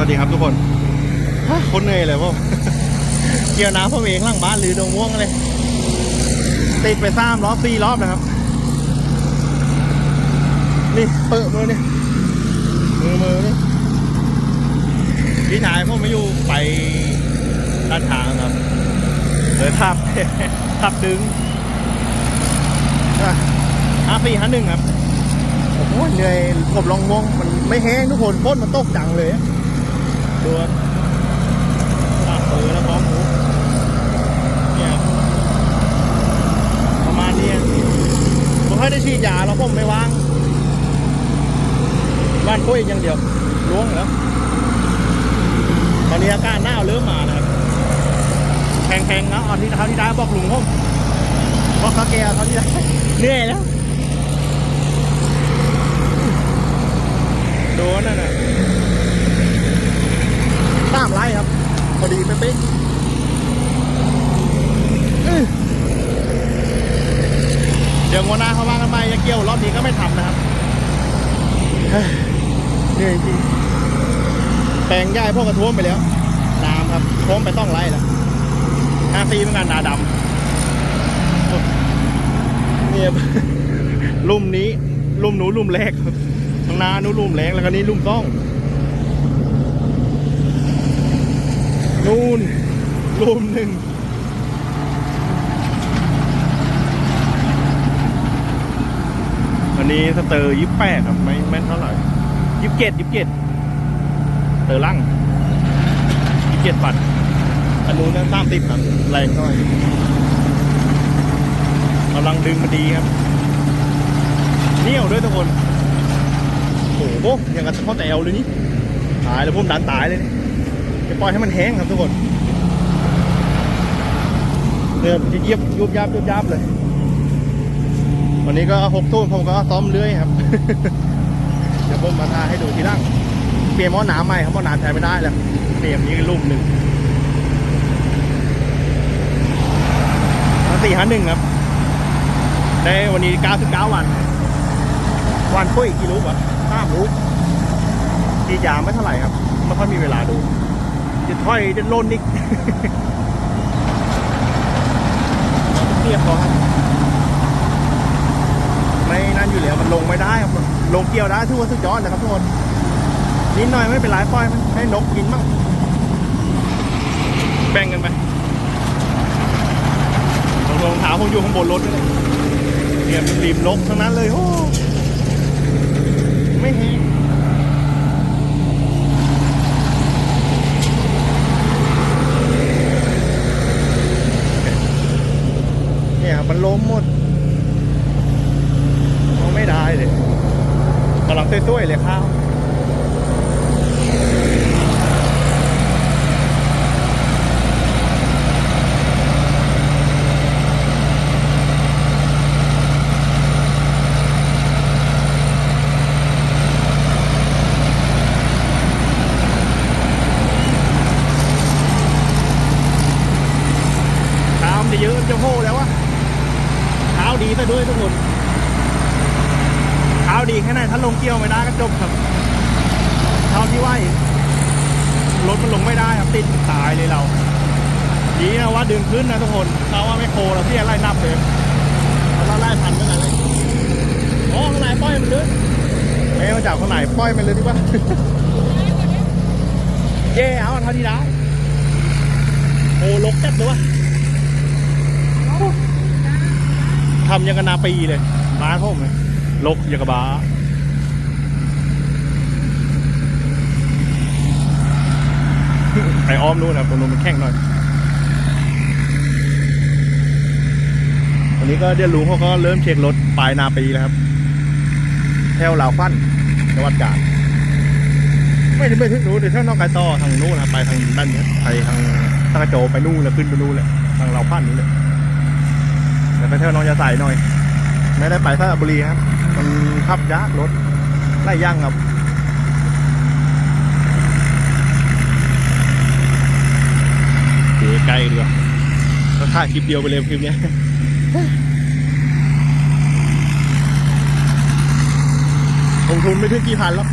วัสดีครับทุกคนคนเหนื่อยเลยพวกเกี่ยวน้ำพ่อเองล่างบ้านหรือดงม่วงเลยติดไปสามรอบสี่รอบนะครับ นี่เปิดมือนี่มือมือนี่พี่ชายผมไม่อยู่ไปด้านทางครับเลยทับทับดึงห้าสี่ห้าหนึ่งครับโอ้โหเหนื่อยผมลองมองมันไม่แห้งทุกคนพ้นมันตกจังเลย ดูครับลากปืนแล้วมองหูเนี่ยประมาณนี้ผมให้ได้ฉีดยาแล้วผมไม่วาง บ้านคุยอย่างเดียวล้วงแล้วตอนนี้อากาศหน้าเริ่มมานะครับแพงๆนะเอาที่เท่าที่ได้บอกลุงผมบอกเขาแกเอาเท่าที่ได้เหนื่อยแล้วโดนนั่นน่ะ ไล่ครับ พอดีเป๊ะๆอื้อเดี๋ยวงวดหน้าเขาว่ากันใหม่จะเกี่ยวรอบนี้ก็ไม่ทำนะครับเฮ้ยเหนื่อยจริงแปลงย่ายพวกกระท้วมไปแล้วน้ำครับท้วมไปต้องไล่แล้วห้าซีเหมือนกันนาดำโอ้เนี่ยลุ่มนี้ ลุ่มหนูลุ่มแรกครับข้างหน้านู้นลุ่มแรงแล้วก็นี่ลุ่มต้อง นู่นลุ่มหนึ่งอันนี้สเตอร์ยี่แปดครับไม่แม่นเท่าไหร่ยี่เจ็ดยี่เจ็ดเตอร์ล่งยี่เจ็ดปัดอันนู้นสามสิบครับแรงเท่าไหร่กำลังดึงมาดีครับเหนี่ยวด้วยทุกคนโอ้โหอยังกับข้าแต่เอวเลยนี่ตายแล้วพุ่มดันตายเลยนี่ จะปล่อยให้มันแห้งครับทุกคนเดี๋ยวจะเยียบยุบยับยุบยับเลย วันนี้ก็หกตู้ผมก็ซ้อมเลื้อยครับ เดี๋ยวผมมาทาให้ดูทีล่างเปลี่ยนหม้อน้ำใหม่ครับหม้อน้ำใช้ไม่ได้แล้วเปลี่ยนนี้รูปหนึ่งสี่ห้าหนึ่งครับ ได้วันนี้เก้าสิบเก้าวัน วันคุยกี่ลูกวะห้าลูกทียาไม่เท่าไหร่ครับ ไม่ค่อยมีเวลาดู จะถ้อยจะล่นนิกเทียบพอครับไม่นั่นอยู่แล้วมันลงไม่ได้ครับลงเกี่ยวได้ทุกวันสุดยอดนะครับทุกคนนิดหน่อยไม่เป็นไรปล่อยมันให้นกกินมั่งแบ่งกันไปรองเท้าผมอยู่ข้างบนรถนี่เลยเนี่ยเป็นริมนกทั้งนั้นเลยโอ้ไม่แห้งเนี่ มันล้มหมดมองไม่ได้เลยกำลังต้วยๆเลยข้าวข้าวมันจะเยอะมันจะโห่แล้ววะ ข้าวดีซะด้วยทุกคนข้าวดีแค่ไหนถ้าลงเกี่ยวไม่ได้ก็จบครับเท่าที่ว่าเห็นรถมันลงไม่ได้ครับติดตายเลยเราดีนะว่าดึงขึ้นนะทุกคนเราว่าไม่โคเราพี่ไล่นับเลยเราไล่พันไปไหนเลยอ๋อข้างในปล่อยมันเลยเอ้ยมาจากข้างในปล่อยมันเลยดีกว่าเย่เอาเท่าที่ได้โอ้ลกจัดเลยวะ ทำยังกันนาปีเลยบ้านผมเลยลกยังกะบาไปอ้อมนู่นนะตรงนู้นมันแข้งหน่อยวันนี้ก็เดี๋ยวลุงเขาก็เริ่มเช็ครถปลายนาปีแล้วครับ แถวลาวฟันจังหวัดกาญไม่ได้ไปถึงนู้นเดี๋ยวแถวนอกไกต่อทางนู้นนะไปทางด้านเนี้ยไปทางตะกระโจไปนู่นแล้วขึ้นไปนู่นเลยทางลาวฟันนู้นเลย แล้วไปแถวนองยาใสหน่อย ไม่ได้ไปสระบุรีครับ มันขับยากรถไล่ย่างครับเดี๋ยวใกล้ดีกว่าก็ถ่ายคลิปเดียวไปเลยคลิปเนี้ยลงทุนไม่ถึงกี่พันแล้ว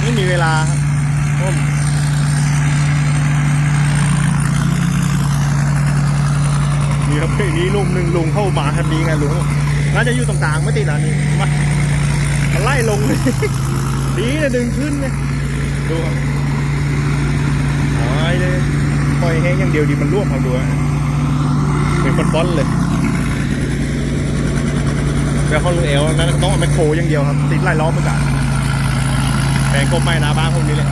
ไม่มีเวลาครับผม นี่ครับนี่ลุงหนึ่งลุงเข้ามาครับนี้ไงลุงน่าจะอยู่ตรงกลางไม่ติดอะนี่มามันไล่ลงเลยดีนะดึงขึ้นเนี่ยดูครับหายเลยปล่อยแห้งอย่างเดียวดีมันร่วงครับดูฮะเป็นฟอนๆเลยแล้วเขาลุงเอวนั้นต้องเอาแมคโครอย่างเดียวครับ ติดไล่ล้อมเหมือนกันแปลงกบไม้นาบ้านพวกนี้เลย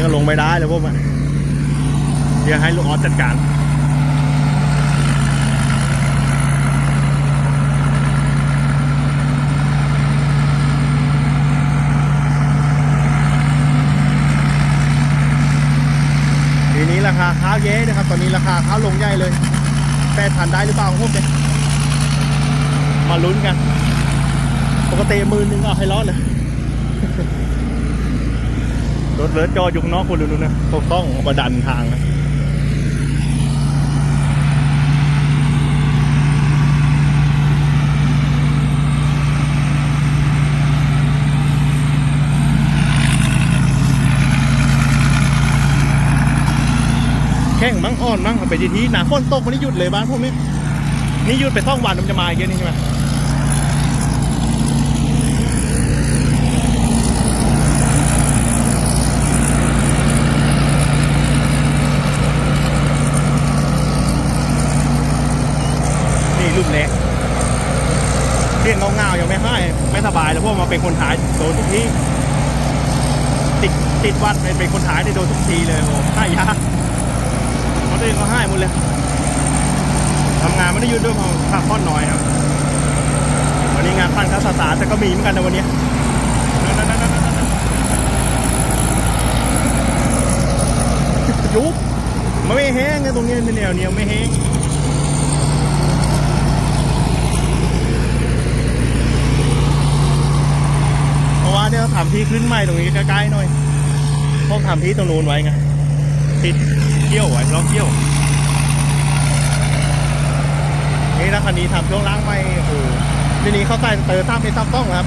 นี่ก็ลงไม่ได้เลยพวกมันเดี๋ยวให้ลูกออสจัดการทีนี้ราคาข้าวเย้นะครับ ตอนนี้ราคาข้าวลงใหญ่เลยแปดพันได้หรือเปล่าพวกเนี่ยมาลุ้นกัน ปกติมือนึงเอาให้ร้อนเลย รถเลิศจออยู่ข้างนอกคนดูนะต้องต้องเอามาดันทางนะแข้งมั้งอ่อนมั้งไปทีทีหนาฝนตกมันนี่หยุดเลยบ้านพวกนี้ นี่หยุดไปท่องวันมันจะมาอีกเยอะนี่ใช่ไหม นี่รุ่นเล็กเรียกเงาๆยังไม่ให้ ไม่สบายแล้วพราะมาเป็นคนถ่ายโดนทุกทีติดติดวัดเป็นเป็นคนถ่ายได้โดนทุกทีเลยโอ้ให้ยาเขาเองเขาให้หมดเลยทำงานไม่ได้ยุดด้วยเพราะพักผ่อนน้อยครับวันนี้งานปั้นข้าวสตารแต่ก็มีเหมือนกันในวันนี้ยุบมันไม่แห้งไงตรงนี้เป็นแนวเนี้ยไม่แห้ง เพาะว่าทำที่ขึ้นใหม่ตรงนี้ใกล้ๆหน่อยพวกทำที่ตรงนู้นไว้ไงติดเกี่ยวไว้ล็อกเกี่ยวนี่นะคันนี้ทำช่วงล่างไม่โอ้โหทีนี้เขาใส่เตอร์ตามเป็นตามต้องครับ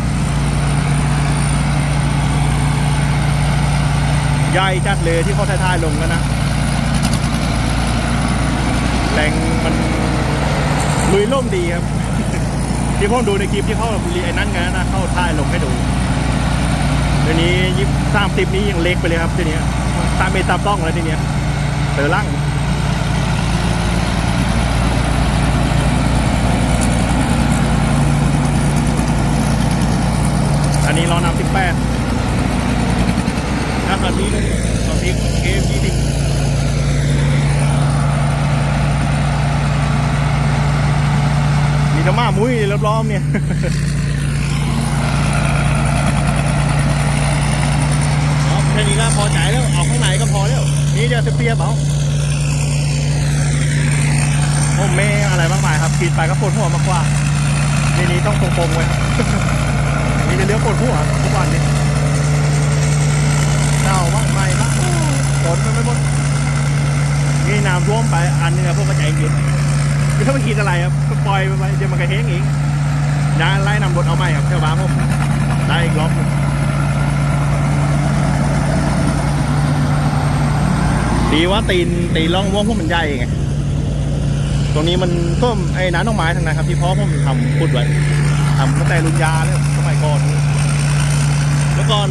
ใหญ่จัดเลยที่เขาท้ายๆลงแล้วนะแรงมันลุยล่มดีครับที่ผมดูในคลิปที่เขาไอ้นั้นไงนะเข้าท้ายลงให้ดู ทีนี้ยิบสามสิบนี้ยังเล็กไปเลยครับทีนี้ตามเมตามต้องแล้วทีนี้เตอล่างอันนี้ล้อนำสิบแปดถ้าคันนี้ตอนนี้เกมยี่สิบมีน้ำมามุ้ยรอบๆเนี่ย เอา แค่นี้ก็พอใจแล้วเอาข้างในก็พอแล้ว นี่จะเปียบเอาผมไม่อะไรมากมายครับกินไปก็ปวดหัวมากกว่าทีนี้ต้องตรงๆไว้นี่จะเลี้ยวปวดหัวทุกวันนี้เน่ามากไม่มากฝนมันไม่หมดนี่น้ำท่วมไปอันนี้นะพวกกระจายกินคือถ้าไม่กินอะไรครับก็ปล่อยไปเดี๋ยวมันก็แห้งเองย้ายไล่นำรถเอาใหม่ครับเจ้าบ้าผมได้อีกรอบหนึ่ง ดีว่าตีนตีนร่องม่วงพวกมันใหญ่ไงตรงนี้มันก็ไอ้น้ำดอกไม้ทั้งนั้นครับที่พ่อผมทำขุดไว้ทำตั้งแต่รุ่นยาแล้วสมัยก่อนแล้วก่อน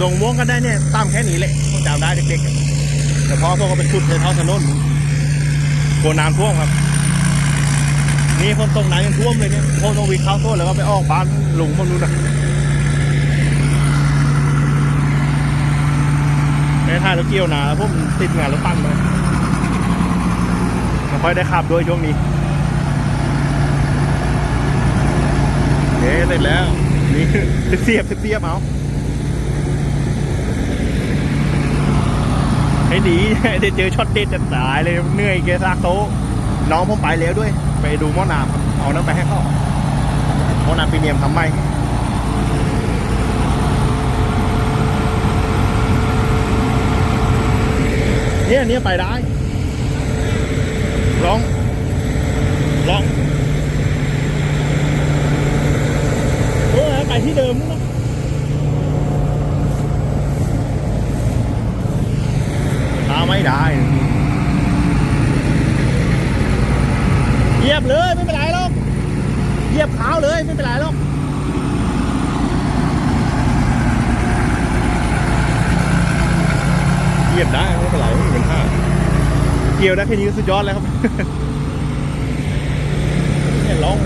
ดงม่วงก็ได้เนี่ยตามแค่นี้แหละพวกจำได้เด็กๆแต่พ่อพวกก็เป็นขุดในท้องถนนโกน้ำท่วมครับ นี่คนตรงไหนยังท่วมเลยเนี่ยพวกต้องวิ่งเข้าโซ่แล้วก็ไปออกบ้านลุงพวกนู้นนะ ในท่ารถเกี่ยวนาพวกมันติดงานรถปั้นมาไม่ค่อยได้ขับด้วยช่วงนี้เอ๊ะเสร็จแล้วนี่เสียบเสียบเอาให้ดีได้เจอช็อตเด็ดจะตายเลยเหนื่อยเกซากโตะน้องผมไปแล้วด้วย ไปดูหม้อน้ำเอาน้ำไปให้เขาหม้อน้ำพรีเมียมทำใหม่ นี้อันี้ไปได้ ลอง ลอง โอ้ไปที่เดิม เกี่ยวได้แค่นี้ก็สุดยอดแล้วครับ เนี่ยลอง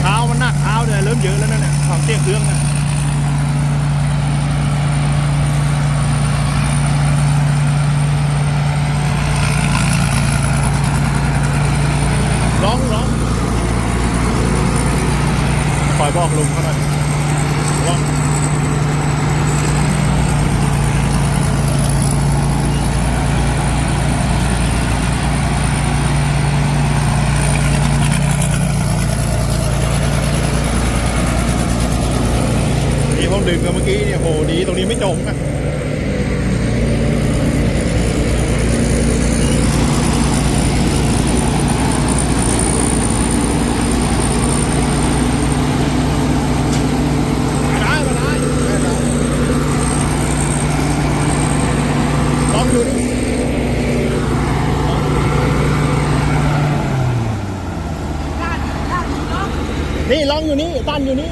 เท้ามันหนักเท้าเนี่ยเริ่มเยอะแล้วนั่นแหละความเตี้ยเครื่องนะร้องร้องคอย บอกลุงเขาหน่อยร้องนี่ผมดึงเมื่อกี้เนี่ยโหดีตรงนี้ไม่จมนะได้มาได้ลองดูดิ ด้านด้านน้อง นี่ลอง อยู่นี่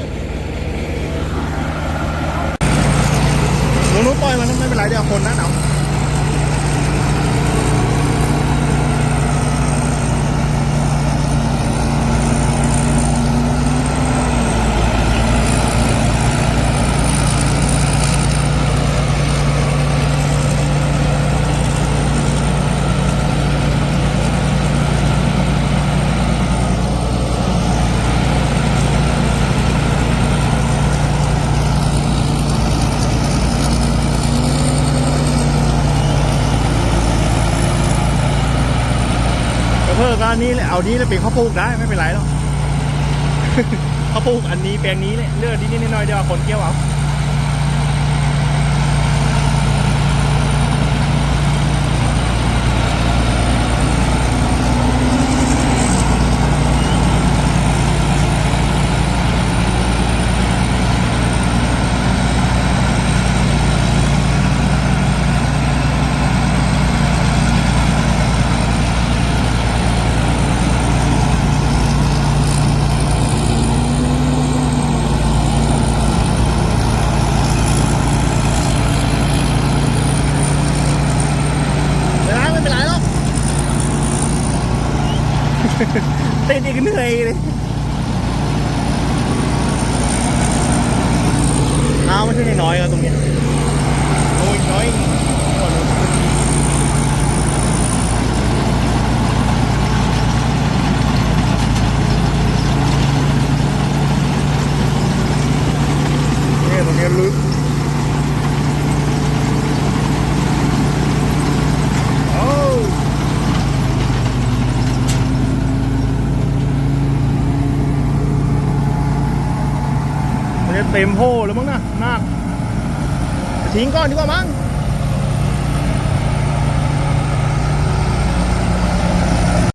หนูหนูปล่อยมันไม่เป็นไรเดี๋ยวคนนะหนาวเพิ่งก็อันนี้แหละ เอานี้แล้วเป็นข้าวปลูกได้ไม่เป็นไรหรอกข้าวปลูกอันนี้แปลงนี้เนี่ยเลือดนิดๆหน่อยๆเดี๋ยวคนเกี่ยวเอา ไม่เป็นไรไม่เป็นไรหรอก ติดอีกเหนื่อยเลยเอาไม่ใช่น้อยๆกันตรงนี้ยโอ้ยน้อยเนี่ยตรงเนี้ยลึก โอ้มันจะ เต็มโพแล้วมั้งนะมาก ทิ้งก่อนดีกว่ามั้ง